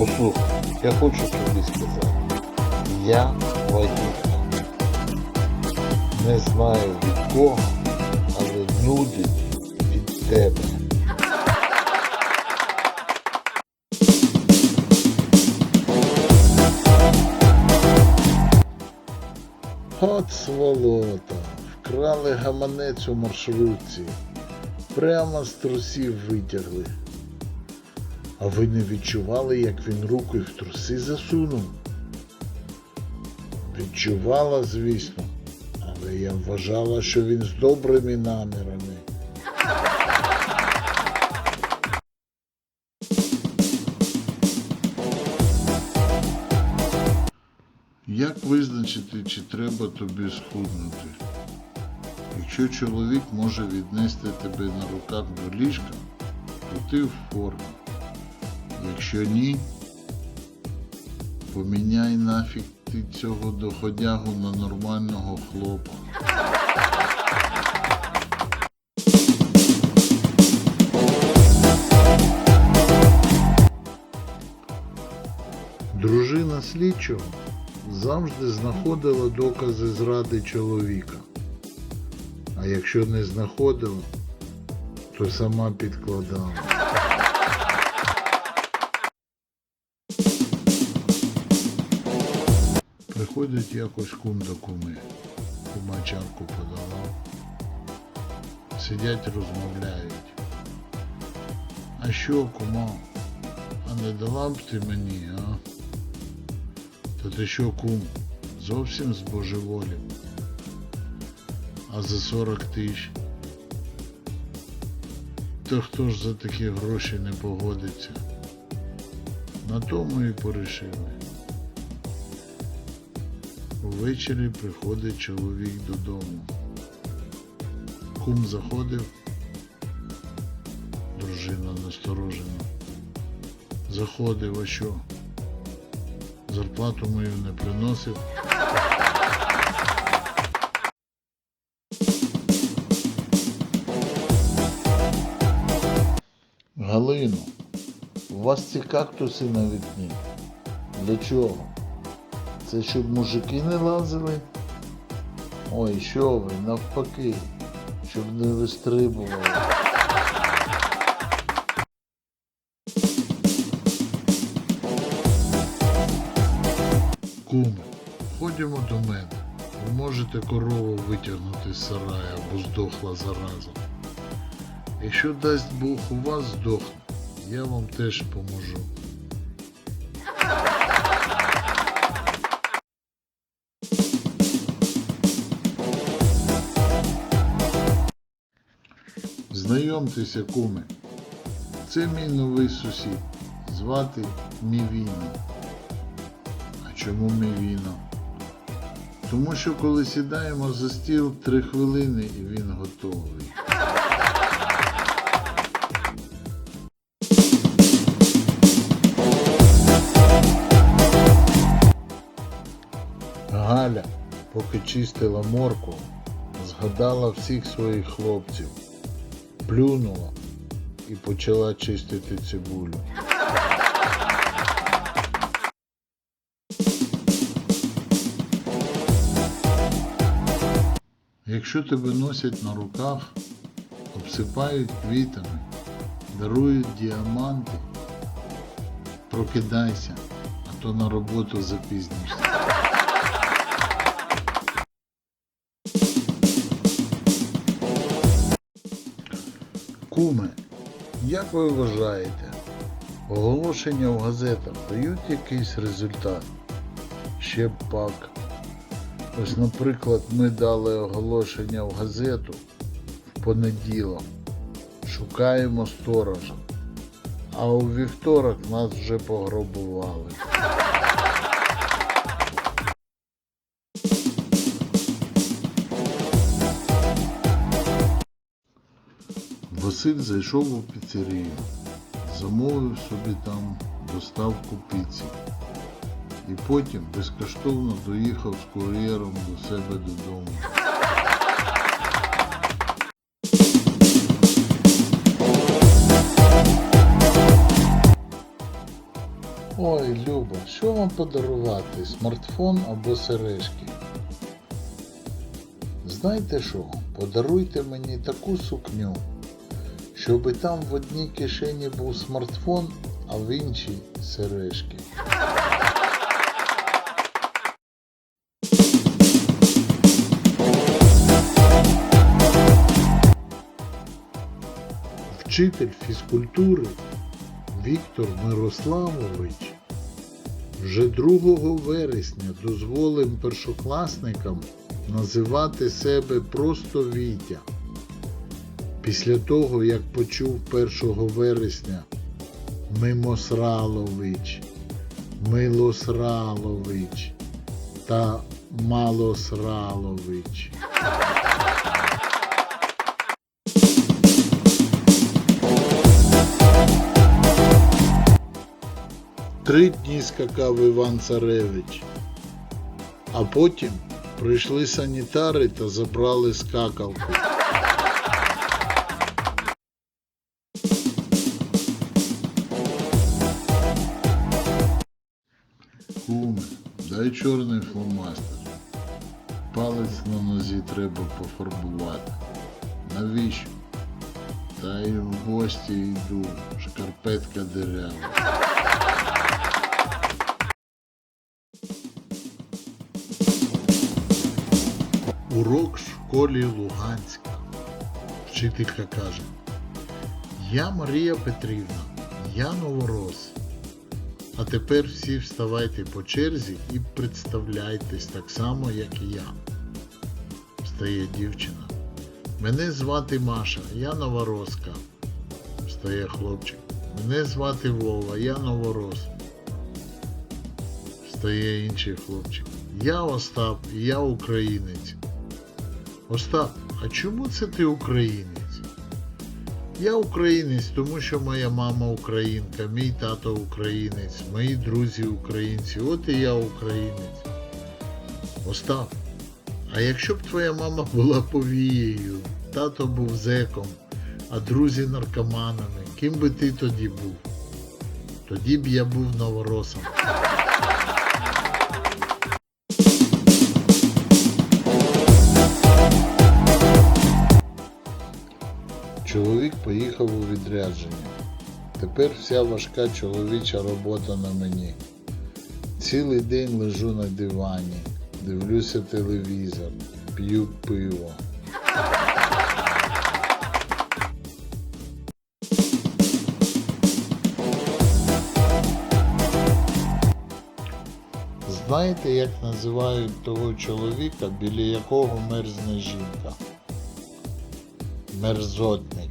Послухай, я хочу тобі сказати, я вагітна. Не знаю від кого, але нудить від тебе. От сволота. Вкрали гаманець у маршрутці. Прямо з трусів витягли. А ви не відчували, як він руку в труси засунув? Відчувала, звісно, але я вважала, що він з добрими намірами. Як визначити, чи треба тобі схуднути? Якщо чоловік може віднести тебе на руках до ліжка, то ти в формі. Якщо ні, поміняй нафіг ти цього доходягу на нормального хлопа. Дружина слідчого завжди знаходила докази зради чоловіка. А якщо не знаходила, то сама підкладала. Приходять якось кум до куми. Кума чарку подала. Сидять розмовляють. А що, кума? А не дала б ти мені, а? Та ти що, кум, зовсім збожеволів? А за 40 тисяч? То хто ж за такі гроші не погодиться? На тому і порішили. Увечері приходить чоловік додому. Кум заходив, дружина насторожена. Заходив, а що? Зарплату мою не приносив. Галину, у вас ці кактуси на вікні. Для чого? Це щоб мужики не лазили? Ой, що ви, навпаки, щоб не вистрибували. Куме, ходімо до мене. Ви можете корову витягнути з сарая, бо здохла зараза. Якщо дасть Бог у вас здохне, я вам теж поможу. Знайомтеся, куме. Це мій новий сусід. Звати Мівіно. А чому Мівіно? Тому що коли сідаємо за стіл три хвилини і він готовий. Галя, поки чистила морку, згадала всіх своїх хлопців, плюнула і почала чистити цибулю. Якщо тебе носять на руках, обсипають квітами, дарують діаманти, прокидайся, а то на роботу запізнишся. Куме, як ви вважаєте, оголошення в газетах дають якийсь результат? Ще пак. Ось, наприклад, ми дали оголошення в газету в понеділок. Шукаємо сторожа. А у вівторок нас вже пограбували. Василь зайшов у піцерію, замовив собі там доставку піці і потім безкоштовно доїхав з кур'єром до себе додому. Ой, Люба, що вам подарувати? Смартфон або сережки? Знаєте що? Подаруйте мені таку сукню, щоб там в одній кишені був смартфон, а в іншій сережки. Вчитель фізкультури Віктор Мирославович вже 2 вересня дозволив першокласникам називати себе просто Вітя. Після того, як почув 1 вересня Мимосралович, Милосралович та Малосралович. Три дні скакав Іван Царевич, а потім прийшли санітари та забрали скакалку. Чорний фломастер. Палець на нозі треба пофарбувати. Навіщо? Та й в гості йду, шкарпетка дерева. Урок в школі Луганська. Вчителька каже: Я Марія Петрівна, я новорос. А тепер всі вставайте по черзі і представляйтесь так само, як і я. Встає дівчина. Мене звати Маша, я новорозка. Встає хлопчик. Мене звати Вова, я новорос. Встає інший хлопчик. Я Остап, я українець. Остап, а чому це ти українець? Я українець, тому що моя мама українка, мій тато українець, мої друзі українці, от і я українець. Остап, а якщо б твоя мама була повією, тато був зеком, а друзі наркоманами, ким би ти тоді був? Тоді б я був новоросом. Чоловік поїхав у відрядження. Тепер вся важка чоловіча робота на мені. Цілий день лежу на дивані, дивлюся телевізор, п'ю пиво. Знаєте, як називають того чоловіка, біля якого мерзне жінка? Мерзотник.